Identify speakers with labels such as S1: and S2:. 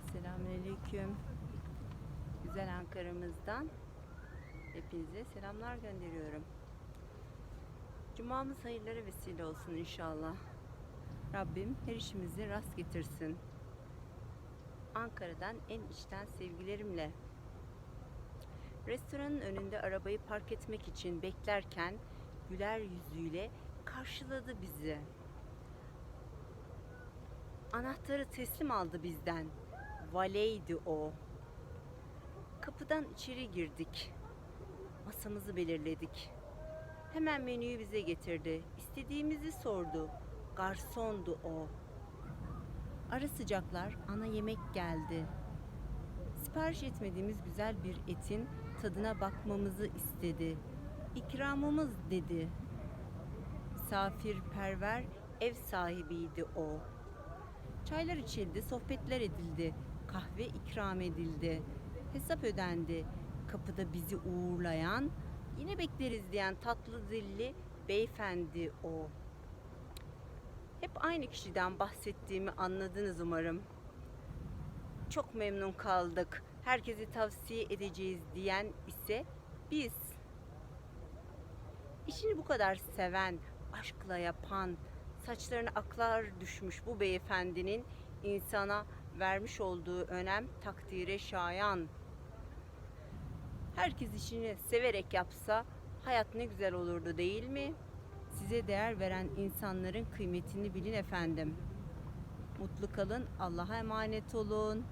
S1: Selamünaleyküm. Güzel Ankara'mızdan hepinize selamlar gönderiyorum. Cumamız hayırlara vesile olsun inşallah. Rabbim her işimizi rast getirsin. Ankara'dan en içten sevgilerimle. Restoranın önünde arabayı park etmek için beklerken güler yüzüyle karşıladı bizi. Anahtarı teslim aldı bizden. Valeydi o. Kapıdan içeri girdik. Masamızı belirledik. Hemen menüyü bize getirdi. İstediğimizi sordu. Garsondu o. Ara sıcaklar ana yemek geldi. Sipariş etmediğimiz güzel bir etin tadına bakmamızı istedi. İkramımız dedi. Misafirperver ev sahibiydi o. Çaylar içildi, sohbetler edildi, kahve ikram edildi, hesap ödendi. Kapıda bizi uğurlayan, yine bekleriz diyen tatlı dilli beyefendi o. Hep aynı kişiden bahsettiğimi anladınız umarım. Çok memnun kaldık. Herkese tavsiye edeceğiz diyen ise biz. İşini bu kadar seven, aşkla yapan, saçlarına aklar düşmüş bu beyefendinin insana vermiş olduğu önem takdire şayan. Herkes işini severek yapsa hayat ne güzel olurdu değil mi? Size değer veren insanların kıymetini bilin efendim. Mutlu kalın, Allah'a emanet olun.